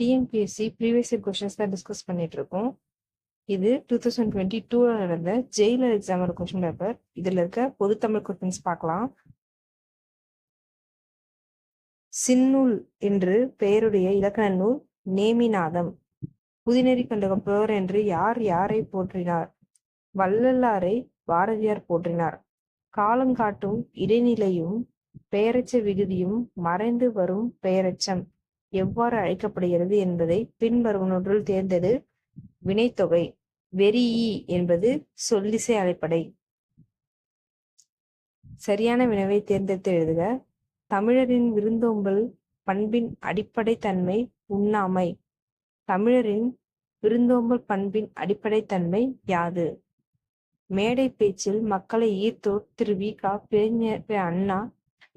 TNPSC previous year questions தான் discuss பண்ணிட்டு இருக்கோம் இது டூ தௌசண்ட் டுவெண்ட்டி டூவில் நடந்த ஜெயிலர் எக்ஸாமோட கொஷின் பேப்பர் இதில் இருக்க பொதுத்தமிழ் கொஷின்ஸ் பார்க்கலாம். சின்னூல் என்று பெயருடைய இலக்கண நூல் நேமிநாதம். புதிநெறி கண்ட புலவர் என்று யார் யாரை போற்றினார்? வள்ளலாரை பாரதியார் போற்றினார். காலங்காட்டும் இடைநிலையும் பெயரச்ச விகுதியும் மறைந்து வரும் பெயரச்சம் எவ்வாறு அழைக்கப்படுகிறது என்பதை பின்வருவனொன்றில் தேர்ந்தது வினைத்தொகை வெறியி என்பது சொல்லிசை அழைப்படை. சரியான வினவை தேர்ந்தெடுத்து எழுதுக. தமிழரின் விருந்தோம்பல் பண்பின் அடிப்படை தன்மை உண்ணாமை. தமிழரின் விருந்தோம்பல் பண்பின் அடிப்படை தன்மை யாது? மேடை பேச்சில் மக்களை ஈர்த்தோர் திரு. வி. கா. பேஞர் அண்ணா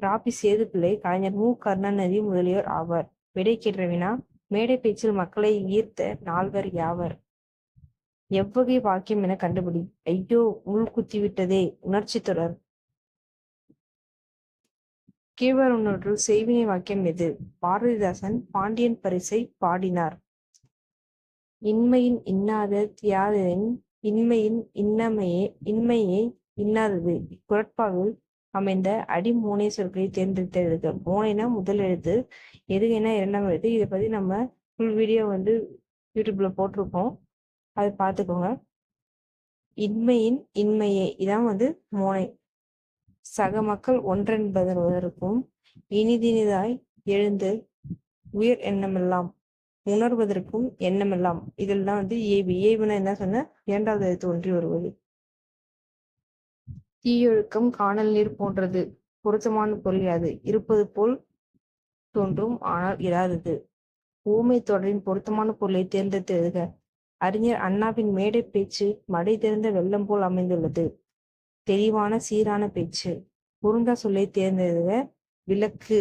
ராபி சேதுப்பிள்ளை கலைஞர் மு. கருணாநிதி முதலியோர் ஆவர். விடை கேட்ட வினா மேடை பேச்சில் மக்களை ஈர்த்த நால்வர் யாவர்? எவ்வகை வாக்கியம் என கண்டுபிடி. ஐயோ உள் குத்திவிட்டதே. உணர்ச்சி தொடர். கீழ்வருவனொன்றுள் செய்வினை வாக்கியம் எது? பாரதிதாசன் பாண்டியன் பரிசை பாடினார். இன்மையின் இன்னாத தியாதரின் இன்மையின் இன்னமையே இன்மையே இன்னாதது. இக்குரட்பாவில் அமைந்த அடிமோனை சொற்களை தேர்ந்தெடுத்து எழுது மோனைனா முதல் எழுத்து எதுகைனா இரண்டாம் எழுத்து. இதை பத்தி நம்ம ஃபுல் வீடியோ வந்து யூடியூப்ல போட்டிருக்கோம் அதை பார்த்துக்கோங்க. இன்மையின் இன்மையே. இதான் வந்து மோனை. சக மக்கள் ஒன்றென்பதற்கும் இனிதினிதாய் எழுந்து உயர் எண்ணமெல்லாம் உணர்வதற்கும் எண்ணமெல்லாம். இதெல்லாம் வந்து ஏபி ஏபினா என்ன சொன்ன? இரண்டாவது எழுத்து ஒன்றி வருவது. தீயொழுக்கம் காணல் நீர் போன்றது பொருத்தமான பொருள் யாது. இருப்பது போல் தோன்றும் ஆனால் இராதது ஊமை தொடரின் பொருத்தமான பொருளை தேர்ந்தெடுத்து எழுதுக அறிஞர் அண்ணாவின் மேடை பேச்சு மடை திறந்த வெள்ளம் போல் அமைந்துள்ளது. தெளிவான சீரான பேச்சு. குருந்தா சொல்லை தேர்ந்தெழுதுக விளக்கு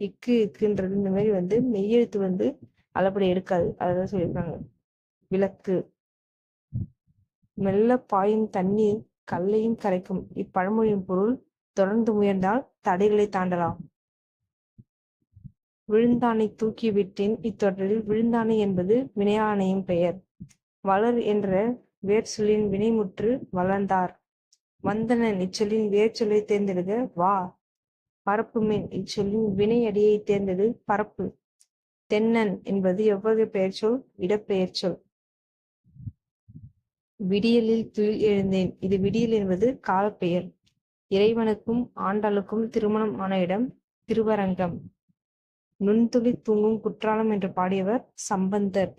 இக்கு இக்குன்றது இந்த மாதிரி வந்து மெய்யெழுத்து வந்து அளப்படி எடுக்காது. அதான் சொல்லியிருக்காங்க. விளக்கு. மெல்ல பாயும் தண்ணீர் கல்லையும் கரைக்கும். இப்பழமொழியின் பொருள் தொடர்ந்து முயன்றால் தடைகளை தாண்டலாம். விழுந்தானை தூக்கி விட்டேன். இத்தொடரில் விழுந்தானை என்பது வினையானையின் பெயர். வளர் என்ற வேர் சொல்லின் வினைமுற்று வளர்ந்தார். வந்தனன் இச்சொல்லின் வேர் சொல்லை தேர்ந்தெடுக. வா. பரப்பு மீன் இச்சொல்லின் வினை அடியை தேர்ந்தெடு. பரப்பு. தென்னன் என்பது எவ்வகை பெயர் சொல் இடப்பெயர் சொல் விடியலில் துயில் எழுந்தேன். இது விடியல் என்பது காலப்பெயர். இறைவனுக்கும் ஆண்டாளுக்கும் திருமணம் ஆன இடம் திருவரங்கம். நுண்துளி தூங்கும் குற்றாலம் என்று பாடியவர் சம்பந்தர்.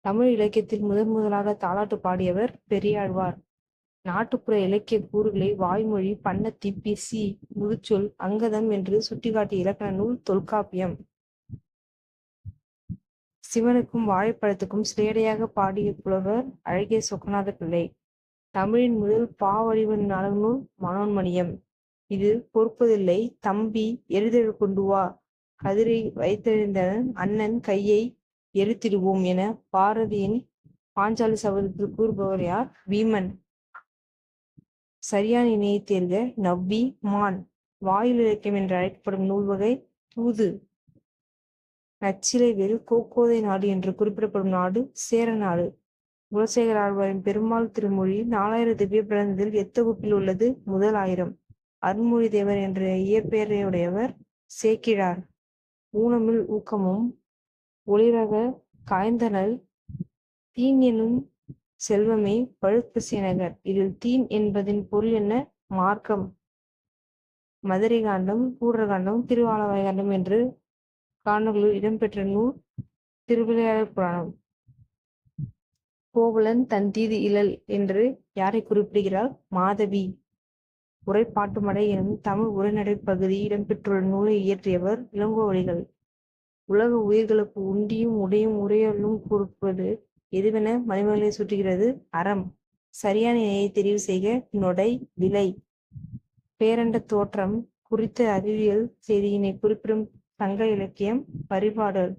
தமிழ் இலக்கியத்தில் முதன் முதலாக தாலாட்டு பாடியவர் பெரியாழ்வார். நாட்டுப்புற இலக்கிய கூறுகளை வாய்மொழி பண்ணத்தி பிசி முதுச்சொல் அங்கதம் என்று சுட்டிக்காட்டிய இலக்கண நூல் தொல்காப்பியம். சிவனுக்கும் வாழைப்பழத்துக்கும் சிலேடையாக பாடிய புலவர் அழகிய சொக்கநாத பிள்ளை. தமிழின் முதல் பாவடிவன் நலநூல் மனோன்மணியம். இது பொறுப்பதில்லை. தம்பி எருதெழு கொண்டு வா. கதிரை வைத்தெழுந்த அண்ணன் கையை எரித்திடுவோம் என பாரதியின் பாஞ்சாலி சபதத்தில் கூறுபவர் யார்? வீமன். சரியான இணையை தேர்க. நவ்வி மான். வாயில் இலக்கியம் என்று அழைக்கப்படும் நூல் வகை தூது. நச்சிலைவேல் கோக்கோதை நாடு என்று குறிப்பிடப்படும் நாடு சேர நாடு. குலசேகர ஆழ்வாரின் பெருமாள் திருமொழி நாலாயிரம் திவ்ய பிறந்ததில் எத்தொகுப்பில் உள்ளது முதல் ஆயிரம். அருண்மொழி தேவர் என்ற இயற்பெயரையுடையவர் சேக்கிழார். ஊனமில் ஊக்கமும் ஒளிரக காய்ந்தனல் தீன் எனும் செல்வமே பழுப்பு சேனகர். இதில் தீன் என்பதின் பொருள் என்ன? மார்க்கம். மதுரை காண்டம் கூடரகாண்டம் திருவாலவாய் காண்டம் என்று காணொலியில் இடம்பெற்ற நூல் திருவிளையாடல் புராணம். கோவலன் தன் தீது இழல் என்று யாரை குறிப்பிடுகிறார்? மாதவி. உரைப்பாட்டுமடை எனும் தமிழ் உரைநடை பகுதி இடம்பெற்றுள்ள நூலை இயற்றியவர் இளங்கோவடிகள். உலக உயிர்களுக்கு உண்டியும் உடையும் உரையலும் கொடுப்பது எதுவென மணிமகளை சுற்றுகிறது? அறம். சரியான நிலையை தெரிவு செய்க. நொடை. விலை. பேரண்ட தோற்றம் குறித்த அறிவியல் செய்தியினை குறிப்பிடும் சங்க இலக்கியம் பரிபாடல்.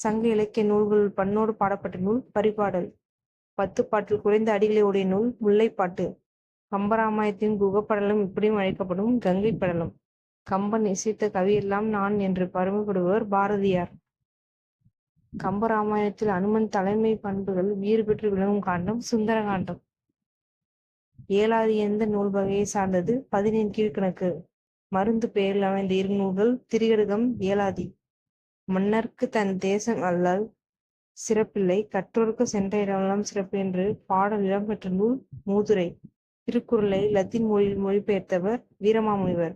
சங்க இலக்கிய நூல்கள் பண்ணோடு பாடப்பட்ட நூல் பரிபாடல். பத்து பாட்டில் குறைந்த அடிகளை உடைய நூல் முல்லைப்பாட்டு. கம்பராமாயத்தின் குகப்படலம் இப்படியும் அழைக்கப்படும் கங்கை படலம். கம்பன் இசைத்த கவியெல்லாம் நான் என்று பருமைப்படுபவர் பாரதியார். கம்பராமாயணத்தில் அனுமன் தலைமை பண்புகள் உயிர் பெற்று விளங்கும் காண்டம் சுந்தர காண்டம் ஏழாவது எந்த நூல் வகையை சார்ந்தது? பதினெண் கீழ்கணக்கு. மருந்து பெயரில் அமைந்த இரு நூல்கள் திரிகடுகம் இயலாதி. மன்னர்க்கு தன் தேசம் அல்லால் சிறப்பில்லை. கற்றோருக்கு சென்ற இடமெல்லாம் சிறப்பு என்று பாடல் இடம்பெற்ற நூல் மூதுரை. திருக்குறளை லத்தீன் மொழியில் மொழிபெயர்த்தவர் வீரமாமுனிவர்.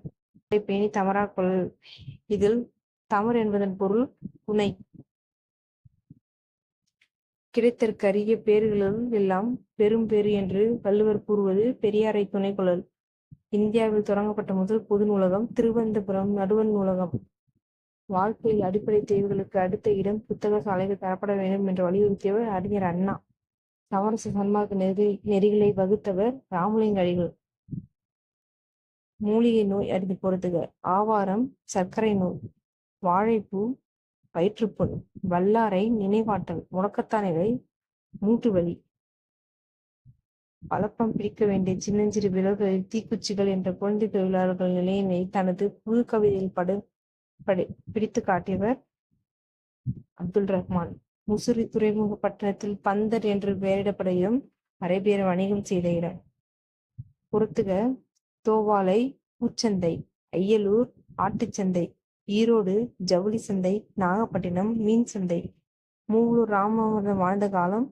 பேணி தமரா குரல் இதில் தமர் என்பதன் பொருள் துணை கிடைத்தற்கரிய பேர்களும் எல்லாம் பெரும் பேறு என்று வள்ளுவர் கூறுவது பெரியாரை துணை குழல் இந்தியாவில் தொடங்கப்பட்ட முதல் பொது நூலகம் திருவனந்தபுரம் நடுவன் நூலகம். வாழ்க்கையில் அடிப்படை தேவைகளுக்கு அடுத்த இடம் புத்தக சாலைகள் தரப்பட வேண்டும் என்று வலியுறுத்தியவர் அறிஞர் அண்ணா. சமரச சன்மார்க்க நெறி நெறிகளை வகுத்தவர் ராமலிங்க அடிகள். மூலிகை நோய் அறிந்து பொறுத்துக ஆவாரம் சர்க்கரை நோய். வாழைப்பூ வயிற்றுப்புண். வல்லாரை நினைவாற்றல். முடக்கத்தான் நிலை மூட்டு வலி. பழப்பம் பிடிக்க வேண்டிய சின்னஞ்சிறு விரல்களில் தீக்குச்சிகள் என்ற குழந்தை தொழிலாளர்கள் நிலையினை தனது புது கவிதையில் படு படி பிடித்து காட்டியவர் அப்துல் ரஹ்மான். முசிறி துறைமுக பட்டணத்தில் பந்தர் என்று பெயரிடப்படையும் இடம் அரேபியர் வணிகம் செய்த இடம். பொறுத்துக தோவாலை பூச்சந்தை ஐயலூர் ஆட்டுச்சந்தை ஈரோடு ஜவுளி சந்தை நாகப்பட்டினம் மீன் சந்தை மூவலூர் ராமநாதன் வாழ்ந்த காலம்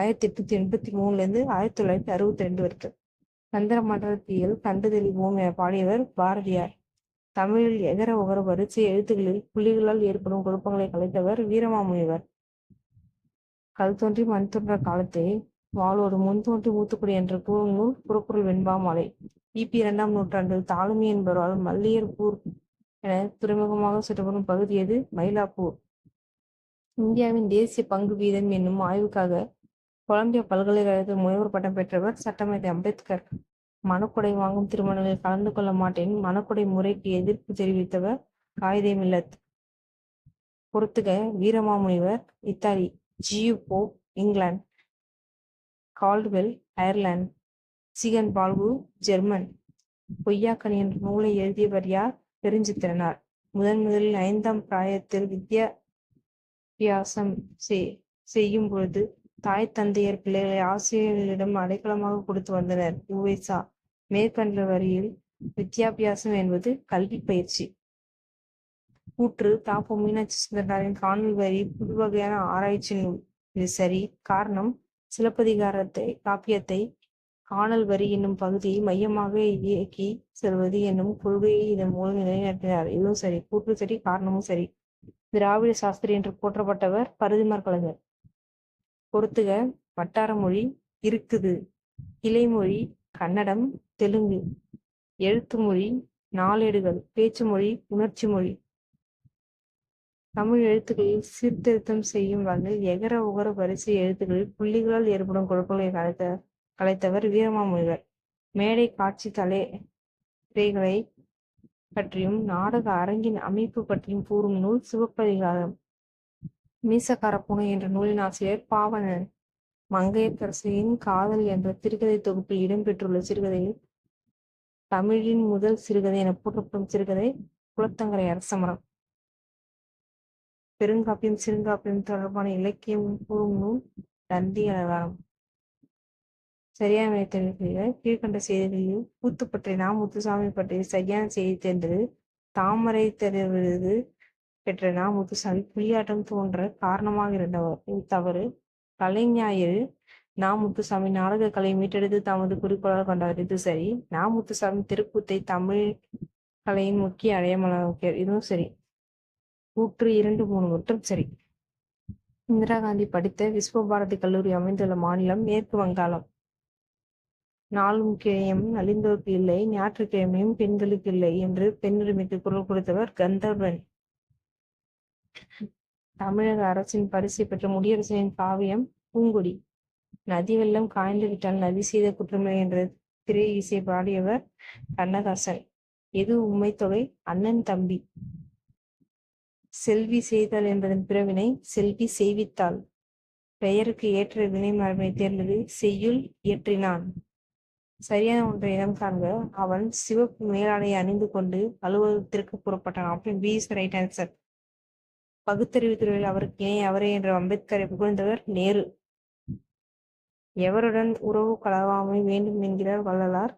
ஆயிரத்தி எட்நூத்தி எண்பத்தி மூணுல இருந்து ஆயிரத்தி தொள்ளாயிரத்தி அறுபத்தி ரெண்டு வரைக்கும். சந்திர மண்டலத்தியல் கண்டு என பாடியவர் பாரதியார். தமிழில் எகர உகர வரிசை எழுத்துக்களில் புள்ளிகளால் ஏற்படும் குழப்பங்களை கலைத்தவர் வீரமாமுனிவர். கல் தோன்றி மண் தோன்ற காலத்தை வாளோடு முன் தோன்றி மூத்துக்குடி என்ற கூறும் நூல் புறக்குறள் வெண்பாமாலை கிபி இரண்டாம் நூற்றாண்டில் தாளுமி என்பவரால் மல்லியர்பூர் என துறைமுகமாக சுற்றப்படும் பகுதி எது? மயிலாப்பூர். இந்தியாவின் தேசிய பங்கு வீதம் என்னும் ஆய்வுக்காக கொலம்பியா பல்கலைக்கழகத்தில் முனைவர் பட்டம் பெற்றவர் சட்டமேதை அம்பேத்கர். மனக்குடை வாங்கும் திருமணங்களில் கலந்து கொள்ள மாட்டேன். மனக்குடை முறைக்கு எதிர்ப்பு தெரிவித்தவர் காயிதே மில்லத். பொறுத்துக Veeramamunivar Italy G U Pope England Caldwell Ireland Ziegenbalg German. Poyyakkani என்ற நூலை எழுதியவர் யார்? பெருஞ்சித்திரனார் முதன் முதலில் ஐந்தாம் பிராயத்தில் வித்யாபியாசம் செய்யும் பொழுது தாய் தந்தையர் பிள்ளைகளை ஆசிரியர்களிடம் அடைக்கலமாக கொடுத்து வந்தனர். உவேசா மேற்கண்ட வரியில் வித்யாபியாசம் என்பது கல்வி பயிற்சி. கூற்று தாப்பு மீனாட்சி சுந்தரனாரின் காணொலி வரி புது வகையான ஆராய்ச்சி நூல். இது சரி காரணம் சிலப்பதிகாரத்தை காப்பியத்தை காணல் வரி என்னும் பகுதியை மையமாக இயக்கி செல்வது என்னும் கொள்கையை இதன் மூலம் நிலைநாட்டினார். இதுவும் சரி கூற்று சரி காரணமும் சரி. திராவிட சாஸ்திரி என்று போற்றப்பட்டவர் பருதிமார் கலைஞர். பொறுத்துக வட்டார மொழி இருக்குது. கிளைமொழி கன்னடம் தெலுங்கு. எழுத்து மொழி நாளேடுகள் பேச்சு மொழி உணர்ச்சி மொழி. தமிழ் எழுத்துக்களில் சீர்திருத்தம் செய்யும் வகையில் எகர உகர வரிசை எழுத்துக்களில் புள்ளிகளால் ஏற்படும் குழப்பங்களை கலைத்த கலைத்தவர் வீரமாமுனிவர் மேடை காட்சி தலைகளை பற்றியும் நாடக அரங்கின் அமைப்பு பற்றியும் கூறும் நூல் சிவப்பதிகாரம். மீசக்கார பூனை என்ற நூலின் ஆசிரியர் பாவனன். மங்கையரசியின் காதல் என்ற சிறுகதை தொகுப்பில் இடம்பெற்றுள்ள சிறுகதையில் தமிழின் முதல் சிறுகதை என போற்றப்படும் சிறுகதை குளத்தங்கரை அரசமரம் பெருங்காப்பியம் சிறுங்காப்பியம் தொடர்பான இலக்கியம் கூறும் நூல் தந்தி அலங்காரம். சரியான தெரிவிக்க கீழ்கண்ட செய்திகளில் கூத்து பற்றிய நா முத்துசாமி பற்றி சரியான செய்தி தெரிந்தது. தாமரை தெரு விருது பெற்ற நா புலியாட்டம் தோன்ற காரணமாக இருந்தவர். தவறு கலைஞாயிறு நாமுத்துசாமி நாடக கலை மீட்டெடுத்து தமது குறிக்கோளாக கொண்டவர் இது சரி. நாமுத்துசாமி திருப்பூத்தை திருக்கூத்தை தமிழ் கலையின் முக்கிய அடையாளமாக இதுவும் சரி. கூற்று இரண்டு மூணு மட்டும் சரி. இந்திரா காந்தி படித்த விஸ்வபாரதி கல்லூரி அமைந்துள்ள மாநிலம் மேற்கு வங்காளம். நாளும் கிழமையும் நலிந்தோருக்கு இல்லை ஞாயிற்றுக்கிழமையும் பெண்களுக்கு இல்லை என்று பெண்ணுரிமைக்கு குரல் கொடுத்தவர் கந்தர்வன். தமிழக அரசின் பரிசு பெற்ற முடியரசனின் காவியம் பூங்கொடி. நதி வெள்ளம் காய்ந்து விட்டால் நதி செய்த குற்றமில்லை என்ற திரை இசை பாடியவர் கண்ணதாசன். எது உண்மை தொகை அண்ணன் தம்பி. செல்வி செய்தல் என்பதன் பிறவினை செல்வி செய்வித்தாள். பெயருக்கு ஏற்ற வினை மரபை தேர்ந்தது செய்யுள் இயற்றினான். சரியான ஒன்றை இடம் காண்க. அவன் சிவப்பு மேலாடை அணிந்து கொண்டு அலுவலகத்திற்கு புறப்பட்டான். Option B is right answer. பகுத்தறிவு துறையில் அவருக்கு இணை அவரே என்ற அம்பேத்கரை புகழ்ந்தவர் நேரு. எவருடன் உறவு கலவாமை வேண்டும் என்கிறார் வள்ளலார்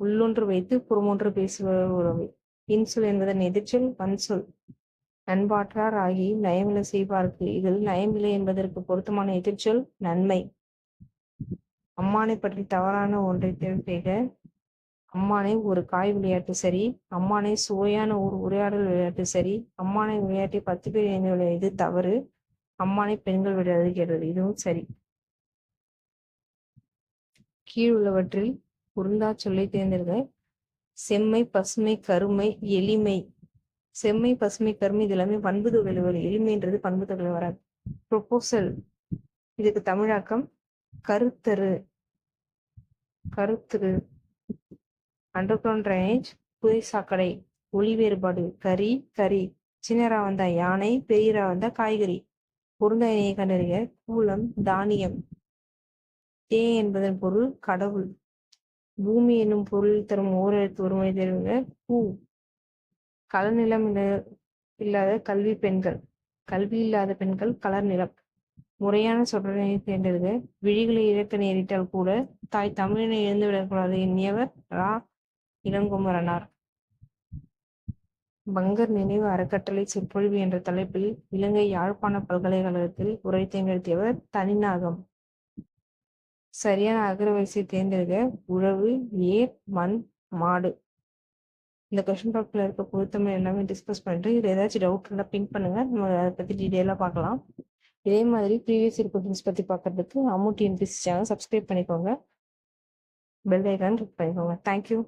உள்ளொன்று வைத்து புறமொன்று பேசுபவர் உறவு. இன்சொல் என்பதன் எதிர்ச்சொல் வன்சொல். நண்பாற்றார் ஆகி நயமில்லை செய்வார்க்கு. இதில் நயமில்லை என்பதற்கு பொருத்தமான எதிர்ச்சொல் நன்மை. அம்மானை பற்றி தவறான ஒன்றை தேர்வு செய்க அம்மானை ஒரு காய் விளையாட்டு சரி அம்மானை சுவையான ஒரு உரையாடல் விளையாட்டு சரி அம்மானை விளையாட்டை பத்து பேர் இணைந்து விளையாடு தவறு அம்மானை பெண்கள் விளையாடுகிறது இதுவும் சரி. கீழ் உள்ளவற்றில் பொருந்தா சொல்லை தேர்ந்தெடுங்க செம்மை பசுமை கருமை எளிமை. செம்மை பசுமை கருமை இது எல்லாமே பண்பு தொழில்கள் எளிமைன்றது பண்பு தொழில் வராது. ப்ரொபோசல் இதுக்கு தமிழாக்கம். கருத்தரு. கருத்துரு. அண்டர் கிரவுண்ட் ட்ரைனேஜ் புதை சாக்கடை ஒளி வேறுபாடு கறி கறி சின்னரா வந்தா யானை பெரியரா வந்தா காய்கறி. பொருந்த இணையை கண்டறிய கூலம் தானியம். தே என்பதன் பொருள் கடவுள். பூமி என்னும் பொருள் தரும் ஓரெழுத்து ஒருமை தெரிவிங்க பூ. கலர் நிலம் இல்லாத கல்வி பெண்கள். கல்வி இல்லாத பெண்கள் கலர் நிலம். முறையான சொற்றனை தேர்ந்தெடுக்க விழிகளை இழக்க நேரிட்டால் கூட தாய் தமிழினை இழந்து விடக்கூடாது எண்ணியவர் ரா. இளங்குமரனார். பங்கர் நினைவு அறக்கட்டளை சொற்பொழிவு என்ற தலைப்பில் இலங்கை யாழ்ப்பாண பல்கலைக்கழகத்தில் உரை தேர்ந்தெடுத்தியவர் தனிநாகம். சரியான அகரவரிசை தேர்ந்தெடுக்க உழவு ஏர் மண் மாடு. இந்த கொஸ்டின் பேப்பரில் இருக்க பொருத்தமிழ் எல்லாமே டிஸ்கஸ் பண்ணிட்டு இதில் ஏதாச்சும் டவுட் இருந்தால் பிங்க் பண்ணுங்க. நம்ம அதை பற்றி டீட்டெயிலாக பார்க்கலாம். இதே மாதிரி ப்ரீவியஸ் இயர் கொஸ்டின்ஸ் பற்றி பார்க்கறதுக்கு அமௌண்ட் டிஎன்பிசி சேனல் சப்ஸ்கிரைப் பண்ணிக்கோங்க. பெல் ஐக்கான் கிளிக் பண்ணிக்கோங்க. Thank you